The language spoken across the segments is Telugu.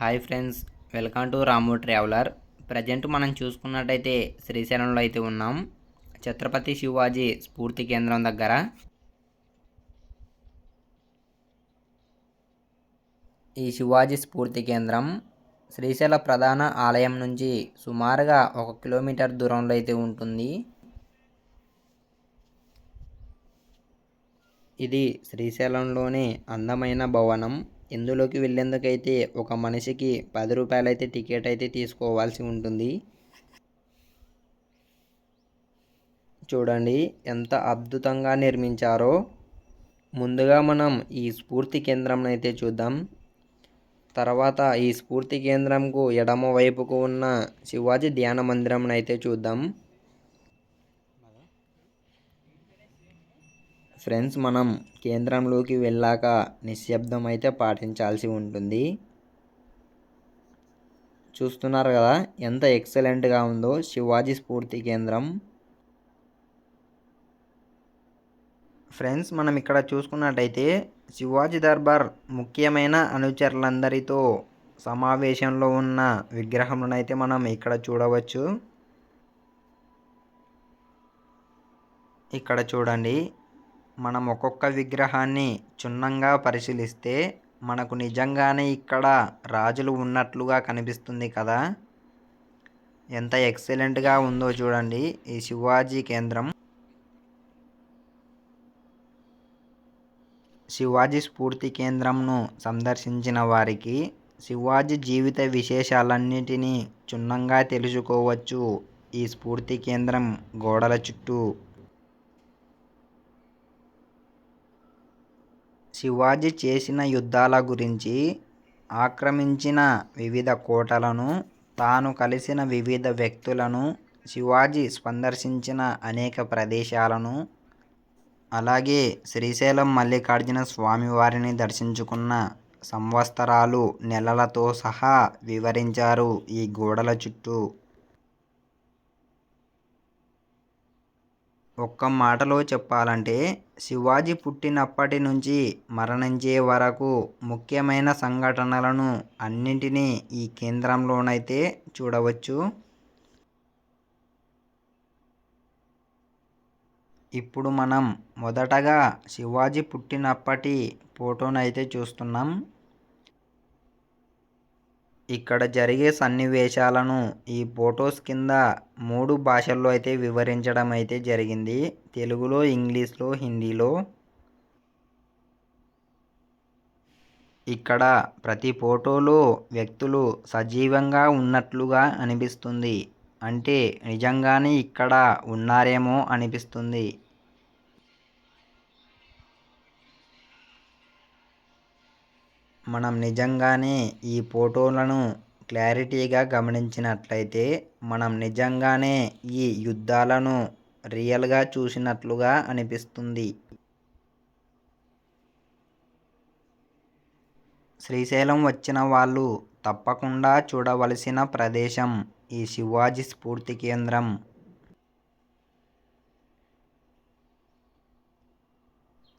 Hi friends welcome to Ramu traveller. Present మనం చూసుకున్నట్టయితే శ్రీశైలంలో అయితే ఉన్నాం. ఛత్రపతి శివాజీ స్ఫూర్తి కేంద్రం దగ్గర. ఈ శివాజీ స్ఫూర్తి కేంద్రం శ్రీశైల ప్రధాన ఆలయం నుంచి సుమారుగా ఒక కిలోమీటర్ దూరంలో అయితే ఉంటుంది. ఇది శ్రీశైలంలోని అందమైన భవనం. ఇందులోకి వెళ్ళేందుకైతే ఒక మనిషికి పది రూపాయలు అయితే టికెట్ అయితే తీసుకోవాల్సి ఉంటుంది. చూడండి ఎంత అద్భుతంగా నిర్మించారో. ముందుగా మనం ఈ స్ఫూర్తి కేంద్రం అయితే చూద్దాం. తర్వాత ఈ స్ఫూర్తి కేంద్రంకు ఎడమ వైపుకు ఉన్న శివాజీ ధ్యాన మందిరం అయితే చూద్దాం. ఫ్రెండ్స్ మనం కేంద్రంలోకి వెళ్ళాక నిశ్శబ్దం అయితే పాటించాల్సి ఉంటుంది. చూస్తున్నారు కదా ఎంత ఎక్సలెంట్గా ఉందో శివాజీ స్ఫూర్తి కేంద్రం. ఫ్రెండ్స్ మనం ఇక్కడ చూసుకున్నట్టయితే శివాజీ దర్బార్ ముఖ్యమైన అనుచరులందరితో సమావేశంలో ఉన్న విగ్రహములను అయితే మనం ఇక్కడ చూడవచ్చు. ఇక్కడ చూడండి మనం ఒక్కొక్క విగ్రహాన్ని క్షుణ్ణంగా పరిశీలిస్తే మనకు నిజంగానే ఇక్కడ రాజులు ఉన్నట్లుగా కనిపిస్తుంది కదా? ఎంత ఎక్సలెంట్గా ఉందో చూడండి ఈ శివాజీ కేంద్రం. శివాజీ స్ఫూర్తి కేంద్రంను సందర్శించిన వారికి శివాజీ జీవిత విశేషాలన్నిటినీ క్షుణ్ణంగా తెలుసుకోవచ్చు. ఈ స్ఫూర్తి కేంద్రం గోడల చుట్టూ శివాజీ చేసిన యుద్ధాల గురించి ఆక్రమించిన వివిధ కోటలను తాను కలిసిన వివిధ వ్యక్తులను శివాజీ సందర్శించిన అనేక ప్రదేశాలను అలాగే శ్రీశైలం మల్లికార్జున స్వామివారిని దర్శించుకున్న సంవత్సరాలు నెలలతో సహా వివరించారు ఈ గోడల చుట్టూ. ఒక్క మాటలో చెప్పాలంటే శివాజీ పుట్టినప్పటి నుంచి మరణించే వరకు ముఖ్యమైన సంఘటనలను అన్నింటినీ ఈ కేంద్రంలోనైతే చూడవచ్చు. ఇప్పుడు మనం మొదటగా శివాజీ పుట్టినప్పటి ఫోటోనైతే చూస్తున్నాం. ఇక్కడ జరిగే సన్నివేశాలను ఈ ఫొటోస్ కింద మూడు భాషల్లో అయితే వివరించడం అయితే జరిగింది. తెలుగులో ఇంగ్లీష్లో హిందీలో. ఇక్కడ ప్రతి ఫోటోలో వ్యక్తులు సజీవంగా ఉన్నట్లుగా అనిపిస్తుంది. అంటే నిజంగానే ఇక్కడ ఉన్నారేమో అనిపిస్తుంది. మనం నిజంగానే ఈ ఫోటోలను క్లారిటీగా గమనించినట్లయితే మనం నిజంగానే ఈ యుద్ధాలను రియల్గా చూసినట్లుగా అనిపిస్తుంది. శ్రీశైలం వచ్చిన వాళ్ళు తప్పకుండా చూడవలసిన ప్రదేశం ఈ శివాజీ స్ఫూర్తి కేంద్రం.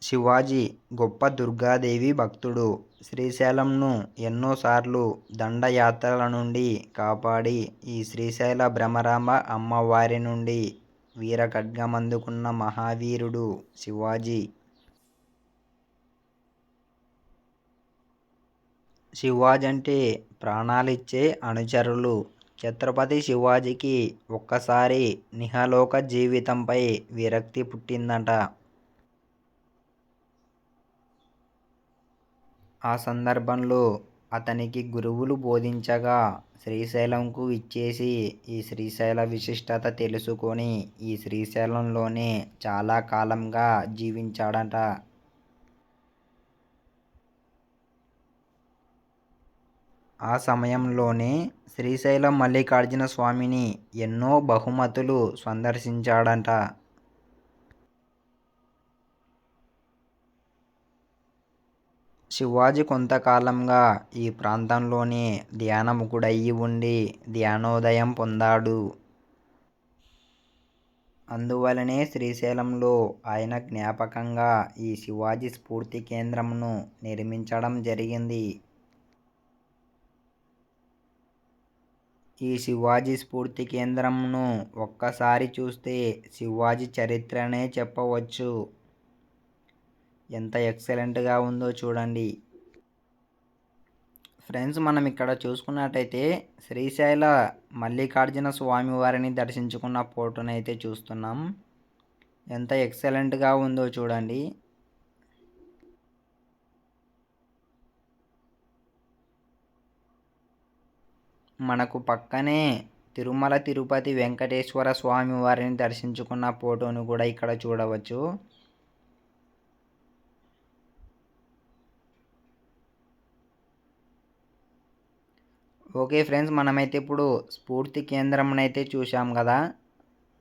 శివాజీ గొప్ప దుర్గాదేవి భక్తుడు. శ్రీశైలంను ఎన్నోసార్లు దండయాత్రల నుండి కాపాడి ఈ శ్రీశైల భ్రమరాంబ అమ్మవారి నుండి వీర ఖడ్గమందుకున్న మహావీరుడు శివాజీ. శివాజీ అంటే ప్రాణాలిచ్చే అనుచరులు. ఛత్రపతి శివాజీకి ఒక్కసారి నిహలోక జీవితంపై విరక్తి పుట్టిందట. ఆ సందర్భంలో అతనికి గురువులు బోధించగా శ్రీశైలంకు ఇచ్చేసి ఈ శ్రీశైల విశిష్టత తెలుసుకొని ఈ శ్రీశైలంలోనే చాలా కాలంగా జీవించాడట. ఆ సమయంలోనే శ్రీశైలం మల్లికార్జున స్వామిని ఎన్నో బహుమతులు సందర్శించాడట. శివాజీ కొంతకాలంగా ఈ ప్రాంతంలోనే ధ్యానముకుడయ్యి ఉండి ధ్యానోదయం పొందాడు. అందువలనే శ్రీశైలంలో ఆయన జ్ఞాపకంగా ఈ శివాజీ స్ఫూర్తి కేంద్రంను నిర్మించడం జరిగింది. ఈ శివాజీ స్ఫూర్తి కేంద్రంను ఒక్కసారి చూస్తే శివాజీ చరిత్రనే చెప్పవచ్చు. ఎంత ఎక్సలెంట్గా ఉందో చూడండి. ఫ్రెండ్స్ మనం ఇక్కడ చూసుకున్నట్టయితే శ్రీశైల మల్లికార్జున స్వామి వారిని దర్శించుకున్న ఫోటోని అయితే చూస్తున్నాం. ఎంత ఎక్సలెంట్గా ఉందో చూడండి. మనకు పక్కనే తిరుమల తిరుపతి వెంకటేశ్వర స్వామి వారిని దర్శించుకున్న ఫోటోను కూడా ఇక్కడ చూడవచ్చు. ఓకే ఫ్రెండ్స్ మనమైతే ఇప్పుడు స్ఫూర్తి కేంద్రం అయితే చూసాం కదా.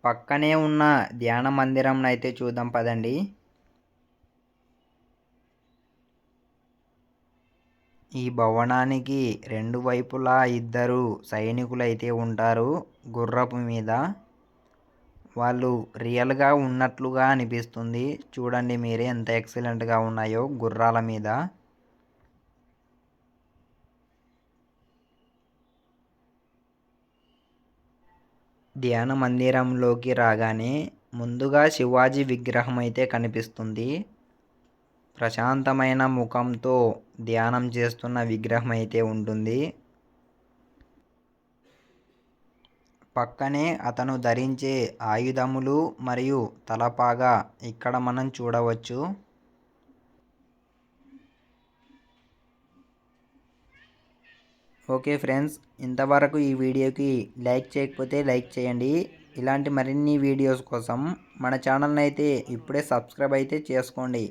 పక్కనే ఉన్న ధ్యాన మందిరం అయితే చూద్దాం పదండి. ఈ భవనానికి రెండు వైపులా ఇద్దరు సైనికులు అయితే ఉంటారు గుర్రపు మీద. వాళ్ళు రియల్గా ఉన్నట్లుగా అనిపిస్తుంది. చూడండి మీరే ఎంత ఎక్సలెంట్గా ఉన్నాయో గుర్రాల మీద. ధ్యాన మందిరంలోకి రాగానే ముందుగా శివాజీ విగ్రహం అయితే కనిపిస్తుంది. ప్రశాంతమైన ముఖంతో ధ్యానం చేస్తున్న విగ్రహం అయితే ఉంటుంది. పక్కనే అతను ధరించే ఆయుధములు మరియు తలపాగా ఇక్కడ మనం చూడవచ్చు. ఓకే ఫ్రెండ్స్ ఇంతవరకు ఈ వీడియోకి లైక్ చేయకపోతే లైక్ చేయండి. ఇలాంటి మరిన్ని వీడియోస్ కోసం మన ఛానల్ని అయితే ఇప్పుడే సబ్స్క్రైబ్ అయితే చేసుకోండి.